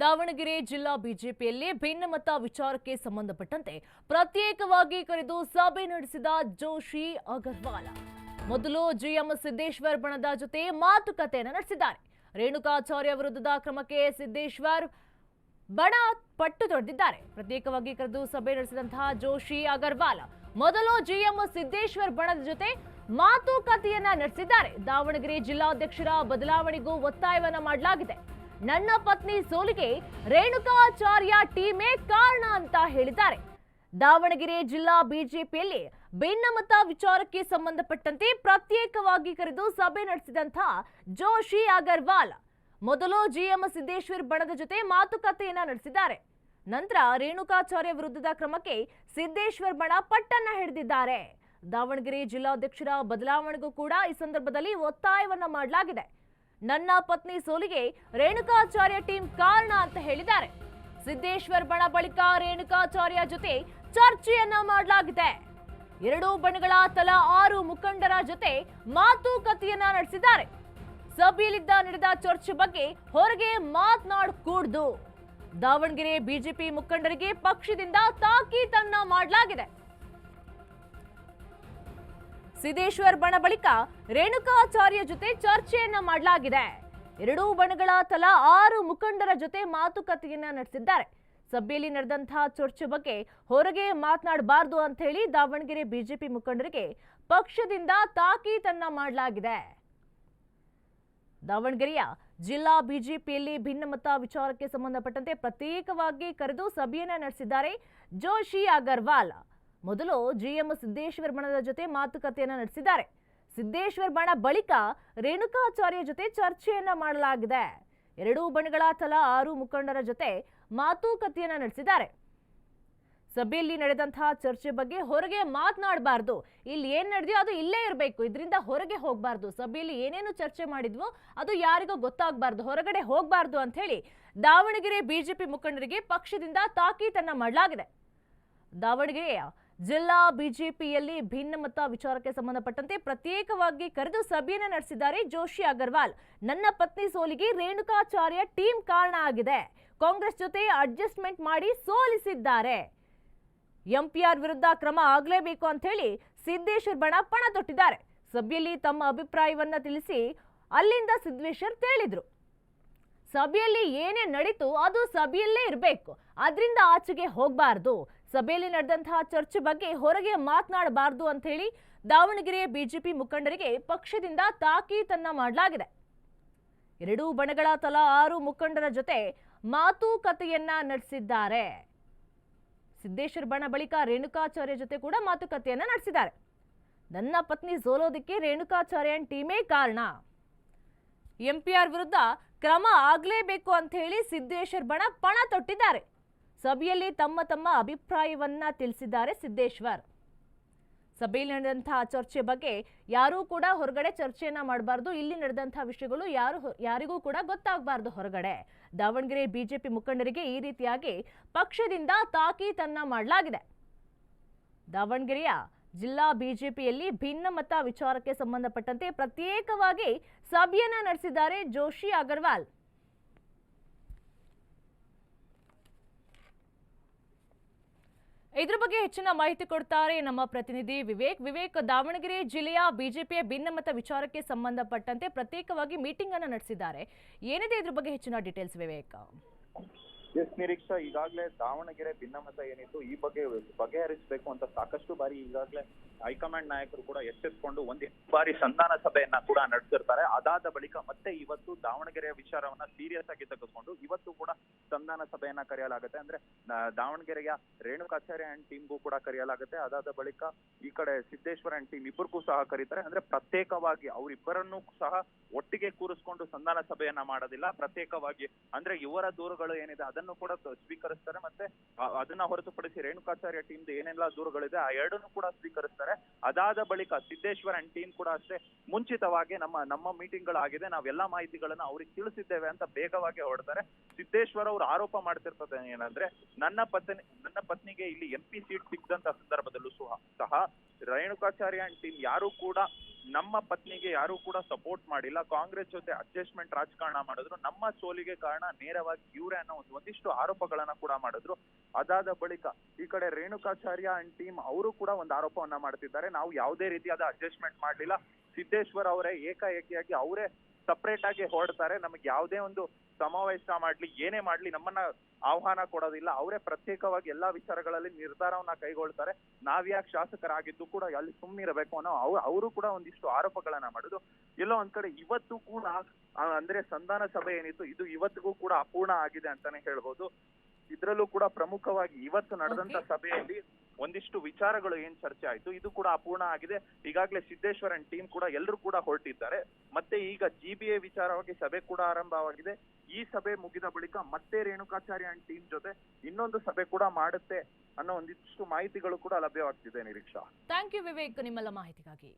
ದಾವಣಗೆರೆ ಜಿಲ್ಲಾ ಬಿಜೆಪಿಯಲ್ಲಿ ಭಿನ್ನಮತ ವಿಚಾರಕ್ಕೆ ಸಂಬಂಧಪಟ್ಟಂತೆ ಪ್ರತ್ಯೇಕವಾಗಿ ಕರೆದು ಸಭೆ ನಡೆಸಿದ ಜೋಶಿ ಅಗರ್ವಾಲ್. ಮೊದಲು ಜಿಎಂ ಸಿದ್ದೇಶ್ವರ್ ಬಣದ ಜೊತೆ ಮಾತುಕತೆಯನ್ನು ನಡೆಸಿದ್ದಾರೆ. ರೇಣುಕಾಚಾರ್ಯ ವಿರುದ್ಧದ ಕ್ರಮಕ್ಕೆ ಸಿದ್ದೇಶ್ವರ್ ಬಣ ಪಟ್ಟು ತೊಡೆದಿದ್ದಾರೆ. ಪ್ರತ್ಯೇಕವಾಗಿ ಕರೆದು ಸಭೆ ನಡೆಸಿದಂತಹ ಜೋಶಿ ಅಗರ್ವಾಲ್ ಮೊದಲು ಜಿಎಂ ಸಿದ್ದೇಶ್ವರ್ ಬಣದ ಜೊತೆ ಮಾತುಕತೆಯನ್ನ ನಡೆಸಿದ್ದಾರೆ. ದಾವಣಗೆರೆ ಜಿಲ್ಲಾಧ್ಯಕ್ಷರ ಬದಲಾವಣೆಗೂ ಒತ್ತಾಯವನ್ನ ಮಾಡಲಾಗಿದೆ. ನನ್ನ ಪತ್ನಿ ಸೋಲಿಗೆ ರೇಣುಕಾಚಾರ್ಯ ಟೀಮೇ ಕಾರಣ ಅಂತ ಹೇಳಿದ್ದಾರೆ. ದಾವಣಗೆರೆ ಜಿಲ್ಲಾ ಬಿಜೆಪಿಯಲ್ಲಿ ಭಿನ್ನಮತ ವಿಚಾರಕ್ಕೆ ಸಂಬಂಧಪಟ್ಟಂತೆ ಪ್ರತ್ಯೇಕವಾಗಿ ಕರೆದು ಸಭೆ ನಡೆಸಿದಂಥ ಜೋಶಿ ಅಗರ್ವಾಲ್. ಮೊದಲು ಜಿಎಂ ಸಿದ್ದೇಶ್ವರ್ ಬಣದ ಜೊತೆ ಮಾತುಕತೆಯನ್ನ ನಡೆಸಿದ್ದಾರೆ. ನಂತರ ರೇಣುಕಾಚಾರ್ಯ ವಿರುದ್ಧದ ಕ್ರಮಕ್ಕೆ ಸಿದ್ದೇಶ್ವರ್ ಬಣ ಪಟ್ಟನ್ನ ಹಿಡಿದಿದ್ದಾರೆ. ದಾವಣಗೆರೆ ಜಿಲ್ಲಾಧ್ಯಕ್ಷರ ಬದಲಾವಣೆಗೂ ಕೂಡ ಈ ಸಂದರ್ಭದಲ್ಲಿ ಒತ್ತಾಯವನ್ನ ಮಾಡಲಾಗಿದೆ. ನನ್ನ ಪತ್ನಿ ಸೋಲಿಗೆ ರೇಣುಕಾಚಾರ್ಯ ಟೀಮ್ ಕಾರಣ ಅಂತ ಹೇಳಿದ್ದಾರೆ. ಸಿದ್ದೇಶ್ವರ್ ಬಣ ಬಳಿಕ ರೇಣುಕಾಚಾರ್ಯ ಜೊತೆ ಚರ್ಚೆಯನ್ನ ಮಾಡಲಾಗಿದೆ. ಎರಡೂ ಬಣಗಳ ತಲಾ ಆರು ಮುಖಂಡರ ಜೊತೆ ಮಾತುಕತೆಯನ್ನ ನಡೆಸಿದ್ದಾರೆ. ಸಭೆಯಲ್ಲಿದ್ದ ನಡೆದ ಚರ್ಚೆ ಬಗ್ಗೆ ಹೊರಗೆ ಮಾತನಾಡಕೂಡ್ದು. ದಾವಣಗೆರೆ ಬಿಜೆಪಿ ಮುಖಂಡರಿಗೆ ಪಕ್ಷದಿಂದ ತಾಕೀತನ್ನ ಮಾಡಲಾಗಿದೆ. ಸಿದ್ದೇಶ್ವರ್ ಬಣ ಬಳಿಕ ರೇಣುಕಾಚಾರ್ಯ ಜೊತೆ ಚರ್ಚೆಯನ್ನ ಮಾಡಲಾಗಿದೆ. ಎರಡೂ ಬಣಗಳ ತಲಾ ಆರು ಮುಖಂಡರ ಜೊತೆ ಮಾತುಕತೆಯನ್ನ ನಡೆಸಿದ್ದಾರೆ. ಸಭೆಯಲ್ಲಿ ನಡೆದಂತಹ ಚರ್ಚೆ ಬಗ್ಗೆ ಹೊರಗೆ ಮಾತನಾಡಬಾರದು ಅಂತ ಹೇಳಿ ದಾವಣಗೆರೆ ಬಿಜೆಪಿ ಮುಖಂಡರಿಗೆ ಪಕ್ಷದಿಂದ ತಾಕೀತನ್ನ ಮಾಡಲಾಗಿದೆ. ದಾವಣಗೆರೆಯ ಜಿಲ್ಲಾ ಬಿಜೆಪಿಯಲ್ಲಿ ಭಿನ್ನಮತ ವಿಚಾರಕ್ಕೆ ಸಂಬಂಧಪಟ್ಟಂತೆ ಪ್ರತ್ಯೇಕವಾಗಿ ಕರೆದು ಸಭೆಯನ್ನ ನಡೆಸಿದ್ದಾರೆ ಜೋಶಿ ಅಗರ್ವಾಲ್. ಮೊದಲು ಜಿಎಂ ಸಿದ್ದೇಶ್ವರ ಬಣದ ಜೊತೆ ಮಾತುಕತೆಯನ್ನು ನಡೆಸಿದ್ದಾರೆ. ಸಿದ್ದೇಶ್ವರ ಬಣ ಬಳಿಕ ರೇಣುಕಾಚಾರ್ಯ ಜೊತೆ ಚರ್ಚೆಯನ್ನ ಮಾಡಲಾಗಿದೆ. ಎರಡೂ ಬಣಗಳ ತಲಾ ಆರು ಮುಖಂಡರ ಜೊತೆ ಮಾತುಕತೆಯನ್ನ ನಡೆಸಿದ್ದಾರೆ. ಸಭೆಯಲ್ಲಿ ನಡೆದಂತಹ ಚರ್ಚೆ ಬಗ್ಗೆ ಹೊರಗೆ ಮಾತನಾಡಬಾರ್ದು. ಇಲ್ಲಿ ಏನ್ ನಡೆದಿಯೋ ಅದು ಇಲ್ಲೇ ಇರಬೇಕು. ಇದರಿಂದ ಹೊರಗೆ ಹೋಗಬಾರ್ದು. ಸಭೆಯಲ್ಲಿ ಏನೇನು ಚರ್ಚೆ ಮಾಡಿದ್ವೋ ಅದು ಯಾರಿಗೂ ಗೊತ್ತಾಗಬಾರ್ದು. ಹೊರಗಡೆ ಹೋಗಬಾರ್ದು ಅಂತ ಹೇಳಿ ದಾವಣಗೆರೆ ಬಿಜೆಪಿ ಮುಖಂಡರಿಗೆ ಪಕ್ಷದಿಂದ ತಾಕೀತನ್ನ ಮಾಡಲಾಗಿದೆ. ದಾವಣಗೆರೆಯ ಜಿಲ್ಲಾ ಬಿಜೆಪಿಯಲ್ಲಿ ಭಿನ್ನಮತ ವಿಚಾರಕ್ಕೆ ಸಂಬಂಧಪಟ್ಟಂತೆ ಪ್ರತ್ಯೇಕವಾಗಿ ಕರೆದು ಸಭೆಯನ್ನು ನಡೆಸಿದ್ದಾರೆ ಜೋಶಿ ಅಗರ್ವಾಲ್. ನನ್ನ ಪತ್ನಿ ಸೋಲಿಗೆ ರೇಣುಕಾಚಾರ್ಯ ಟೀಮ್ ಕಾರಣ ಆಗಿದೆ. ಕಾಂಗ್ರೆಸ್ ಜೊತೆ ಅಡ್ಜಸ್ಟ್ಮೆಂಟ್ ಮಾಡಿ ಸೋಲಿಸಿದ್ದಾರೆ. ಎಂಪಿಆರ್ ವಿರುದ್ಧ ಕ್ರಮ ಆಗಲೇಬೇಕು ಅಂತ ಹೇಳಿ ಸಿದ್ದೇಶ್ವರ್ ಬಣ ಪಣ ತೊಟ್ಟಿದ್ದಾರೆ. ಸಭೆಯಲ್ಲಿ ತಮ್ಮ ಅಭಿಪ್ರಾಯವನ್ನ ತಿಳಿಸಿ ಅಲ್ಲಿಂದ ಸಿದ್ದೇಶ್ವರ್ ತೇಳಿದ್ರು. ಸಭೆಯಲ್ಲಿ ಏನೇ ನಡೀತು ಅದು ಸಭೆಯಲ್ಲೇ ಇರಬೇಕು. ಅದರಿಂದ ಆಚೆಗೆ ಹೋಗಬಾರ್ದು. ಸಭೆಯಲ್ಲಿ ನಡೆದಂತಹ ಚರ್ಚೆ ಬಗ್ಗೆ ಹೊರಗೆ ಮಾತನಾಡಬಾರದು ಅಂತ ಹೇಳಿ ದಾವಣಗೆರೆ ಬಿಜೆಪಿ ಮುಖಂಡರಿಗೆ ಪಕ್ಷದಿಂದ ತಾಕೀತನ್ನ ಮಾಡಲಾಗಿದೆ. ಎರಡೂ ಬಣಗಳ ತಲಾ ಆರು ಮುಖಂಡರ ಜೊತೆ ಮಾತುಕತೆಯನ್ನ ನಡೆಸಿದ್ದಾರೆ. ಸಿದ್ದೇಶ್ವರ ಬಣ ಬಳಿಕ ರೇಣುಕಾಚಾರ್ಯ ಜೊತೆ ಕೂಡ ಮಾತುಕತೆಯನ್ನ ನಡೆಸಿದ್ದಾರೆ. ನನ್ನ ಪತ್ನಿ ಸೋಲೋದಕ್ಕೆ ರೇಣುಕಾಚಾರ್ಯ ಟೀಮೇ ಕಾರಣ. ಎಂಪಿಆರ್ ವಿರುದ್ಧ ಕ್ರಮ ಆಗಲೇಬೇಕು ಅಂತ ಹೇಳಿ ಸಿದ್ದೇಶ್ವರ ಬಣ ಪಣ ತೊಟ್ಟಿದ್ದಾರೆ. ಸಭೆಯಲ್ಲಿ ತಮ್ಮ ತಮ್ಮ ಅಭಿಪ್ರಾಯವನ್ನ ತಿಳಿಸಿದ್ದಾರೆ ಸಿದ್ದೇಶ್ವರ್. ಸಭೆಯಲ್ಲಿ ನಡೆದಂತಹ ಚರ್ಚೆ ಬಗ್ಗೆ ಯಾರೂ ಕೂಡ ಹೊರಗಡೆ ಚರ್ಚೆಯನ್ನ ಮಾಡಬಾರ್ದು. ಇಲ್ಲಿ ನಡೆದಂತಹ ವಿಷಯಗಳು ಯಾರು ಯಾರಿಗೂ ಕೂಡ ಗೊತ್ತಾಗಬಾರ್ದು ಹೊರಗಡೆ. ದಾವಣಗೆರೆ ಬಿಜೆಪಿ ಮುಖಂಡರಿಗೆ ಈ ರೀತಿಯಾಗಿ ಪಕ್ಷದಿಂದ ತಾಕೀತನ್ನ ಮಾಡಲಾಗಿದೆ. ದಾವಣಗೆರೆಯ ಜಿಲ್ಲಾ ಬಿಜೆಪಿಯಲ್ಲಿ ಭಿನ್ನಮತ ವಿಚಾರಕ್ಕೆ ಸಂಬಂಧಪಟ್ಟಂತೆ ಪ್ರತ್ಯೇಕವಾಗಿ ಸಭೆಯನ್ನ ನಡೆಸಿದ್ದಾರೆ ಜೋಶಿ ಅಗರ್ವಾಲ್. ಇದ್ರ ಬಗ್ಗೆ ಹೆಚ್ಚಿನ ಮಾಹಿತಿ ಕೊಡ್ತಾರೆ ನಮ್ಮ ಪ್ರತಿನಿಧಿ ವಿವೇಕ್. ವಿವೇಕ್, ದಾವಣಗೆರೆ ಜಿಲ್ಲೆಯ ಬಿಜೆಪಿಯ ಭಿನ್ನಮತ ವಿಚಾರಕ್ಕೆ ಸಂಬಂಧಪಟ್ಟಂತೆ ಪ್ರತ್ಯೇಕವಾಗಿ ಮೀಟಿಂಗ್ ಅನ್ನು ನಡೆಸಿದ್ದಾರೆ. ಏನಿದೆ ಇದ್ರ ಬಗ್ಗೆ ಹೆಚ್ಚಿನ ಡೀಟೇಲ್ಸ್ ವಿವೇಕ್? ಎಸ್ ನಿರೀಕ್ಷಾ ಈಗಾಗಲೇ ದಾವಣಗೆರೆ ಭಿನ್ನಮತ ಏನಿತ್ತು, ಈ ಬಗ್ಗೆ ಬಗೆಹರಿಸಬೇಕು ಅಂತ ಸಾಕಷ್ಟು ಬಾರಿ ಈಗಾಗಲೇ ಹೈಕಮಾಂಡ್ ನಾಯಕರು ಕೂಡ ಎಚ್ಚೆತ್ಕೊಂಡು ಒಂದೇ ಬಾರಿ ಸಂಧಾನ ಸಭೆಯನ್ನ ಕೂಡ ನಡೆಸಿರ್ತಾರೆ. ಅದಾದ ಬಳಿಕ ಮತ್ತೆ ಇವತ್ತು ದಾವಣಗೆರೆಯ ವಿಚಾರವನ್ನ ಸೀರಿಯಸ್ ಆಗಿ ತೆಗೆದುಕೊಂಡು ಇವತ್ತು ಕೂಡ ಸಂಧಾನ ಸಭೆಯನ್ನ ಕರೆಯಲಾಗುತ್ತೆ. ಅಂದ್ರೆ ದಾವಣಗೆರೆಯ ರೇಣುಕಾಚಾರ್ಯ ಅಂಡ್ ಟೀಮ್ಗೂ ಕೂಡ ಕರೆಯಲಾಗುತ್ತೆ. ಅದಾದ ಬಳಿಕ ಈ ಕಡೆ ಸಿದ್ದೇಶ್ವರ ಅಂಡ್ ಟೀಮ್ ಇಬ್ಬರಿಗೂ ಸಹ ಕರೀತಾರೆ. ಅಂದ್ರೆ, ಪ್ರತ್ಯೇಕವಾಗಿ ಅವರಿಬ್ಬರನ್ನೂ ಸಹ ಒಟ್ಟಿಗೆ ಕೂರಿಸ್ಕೊಂಡು ಸಂಧಾನ ಸಭೆಯನ್ನ ಮಾಡೋದಿಲ್ಲ. ಪ್ರತ್ಯೇಕವಾಗಿ, ಅಂದ್ರೆ, ಇವರ ದೂರುಗಳು ಏನಿದೆ, ಅದನ್ನು ಕೂಡ ಸ್ವೀಕರಿಸ್ತಾರೆ. ಮತ್ತೆ ಅದನ್ನ ಹೊರತುಪಡಿಸಿ ರೇಣುಕಾಚಾರ್ಯ ಟೀಮ್ ಏನೆಲ್ಲ ದೂರುಗಳಿದೆ, ಆ ಎರಡನ್ನು ಕೂಡ ಸ್ವೀಕರಿಸ್ತಾರೆ. ಅದಾದ ಬಳಿಕ ಸಿದ್ದೇಶ್ವರ ಅಂಡ್ ಟೀಮ್ ಕೂಡ ಅಷ್ಟೇ ಮುಂಚಿತವಾಗಿ ನಮ್ಮ ನಮ್ಮ ಮೀಟಿಂಗ್ ಗಳಾಗಿದೆ ನಾವೆಲ್ಲಾ ಮಾಹಿತಿಗಳನ್ನ ಅವ್ರಿಗೆ ತಿಳಿಸಿದ್ದೇವೆ ಅಂತ ಬೇಗವಾಗಿ ಹೊರಡ್ತಾರೆ. ಸಿದ್ದೇಶ್ವರ ಅವರು ಅವ್ರು ಆರೋಪ ಮಾಡ್ತಿರ್ತದೆ ಏನಂದ್ರೆ, ನನ್ನ ಪತ್ನಿ, ನನ್ನ ಪತ್ನಿಗೆ ಇಲ್ಲಿ ಎಂ ಪಿ ಸೀಟ್ ಸಿಕ್ಕಿದಂತ ಸಂದರ್ಭದಲ್ಲೂ ಸಹ ರೇಣುಕಾಚಾರ್ಯ ಅಂಡ್ ಟೀಮ್ ಯಾರು ಕೂಡ ನಮ್ಮ ಪತ್ನಿಗೆ ಯಾರು ಕೂಡ ಸಪೋರ್ಟ್ ಮಾಡಿಲ್ಲ. ಕಾಂಗ್ರೆಸ್ ಜೊತೆ ಅಡ್ಜಸ್ಟ್ಮೆಂಟ್ ರಾಜಕಾರಣ ಮಾಡಿದ್ರು. ನಮ್ಮ ಸೋಲಿಗೆ ಕಾರಣ ನೇರವಾಗಿ ಇವರೇ ಅನ್ನೋ ಒಂದು ಒಂದಿಷ್ಟು ಆರೋಪಗಳನ್ನ ಕೂಡ ಮಾಡಿದ್ರು. ಅದಾದ ಬಳಿಕ ಈ ಕಡೆ ರೇಣುಕಾಚಾರ್ಯ ಅಂಡ್ ಟೀಮ್ ಅವರು ಕೂಡ ಒಂದು ಆರೋಪವನ್ನ ಮಾಡ್ತಿದ್ದಾರೆ. ನಾವು ಯಾವುದೇ ರೀತಿಯಾದ ಅಡ್ಜಸ್ಟ್ಮೆಂಟ್ ಮಾಡಲಿಲ್ಲ. ಸಿದ್ದೇಶ್ವರ್ ಅವರೇ ಏಕಾಏಕಿಯಾಗಿ ಅವರೇ ಸಪರೇಟ್ ಆಗಿ ಹೊರಡ್ತಾರೆ. ನಮಗೆ ಯಾವುದೇ ಒಂದು ಸಮಾವೇಶ ಮಾಡ್ಲಿ ಏನೇ ಮಾಡ್ಲಿ ನಮ್ಮನ್ನ ಆಹ್ವಾನ ಕೊಡೋದಿಲ್ಲ. ಅವರೇ ಪ್ರತ್ಯೇಕವಾಗಿ ಎಲ್ಲಾ ವಿಚಾರಗಳಲ್ಲಿ ನಿರ್ಧಾರವನ್ನ ಕೈಗೊಳ್ತಾರೆ. ನಾವ್ಯಾಕೆ ಶಾಸಕರಾಗಿದ್ದು ಕೂಡ ಅಲ್ಲಿ ಸುಮ್ಮನಿರಬೇಕು ಅನ್ನೋ ಅವ್ರು ಅವರು ಕೂಡ ಒಂದಿಷ್ಟು ಆರೋಪಗಳನ್ನ ಮಾಡುದು. ಎಲ್ಲೋ ಒಂದ್ ಕಡೆ ಇವತ್ತು ಕೂಡ ಅಂದ್ರೆ ಸಂಧಾನ ಸಭೆ ಏನಿತ್ತು ಇದು ಇವತ್ತಿಗೂ ಕೂಡ ಅಪೂರ್ಣ ಆಗಿದೆ ಅಂತಾನೆ ಹೇಳ್ಬೋದು. ಇದ್ರಲ್ಲೂ ಕೂಡ ಪ್ರಮುಖವಾಗಿ ಇವತ್ತು ನಡೆದಂತ ಸಭೆಯಲ್ಲಿ ಒಂದಿಷ್ಟು ವಿಚಾರಗಳು ಏನ್ ಚರ್ಚೆ ಆಯ್ತು, ಇದು ಕೂಡ ಅಪೂರ್ಣ ಆಗಿದೆ. ಈಗಾಗಲೇ ಸಿದ್ದೇಶ್ವರನ್ ಟೀಮ್ ಕೂಡ ಎಲ್ಲರೂ ಕೂಡ ಹೊರಟಿದ್ದಾರೆ. ಮತ್ತೆ ಈಗ ಜಿ ಬಿ ಎ ವಿಚಾರವಾಗಿ ಸಭೆ ಕೂಡ ಆರಂಭವಾಗಿದೆ. ಈ ಸಭೆ ಮುಗಿದ ಬಳಿಕ ಮತ್ತೆ ರೇಣುಕಾಚಾರ್ಯ ಅಂಡ್ ಟೀಮ್ ಜೊತೆ ಇನ್ನೊಂದು ಸಭೆ ಕೂಡ ಮಾಡುತ್ತೆ ಅನ್ನೋ ಒಂದಿಷ್ಟು ಮಾಹಿತಿಗಳು ಕೂಡ ಲಭ್ಯವಾಗ್ತಿದೆ ನಿರೀಕ್ಷಾ. ಥ್ಯಾಂಕ್ ಯು ವಿವೇಕ್ ನಿಮ್ಮೆಲ್ಲ ಮಾಹಿತಿಗಾಗಿ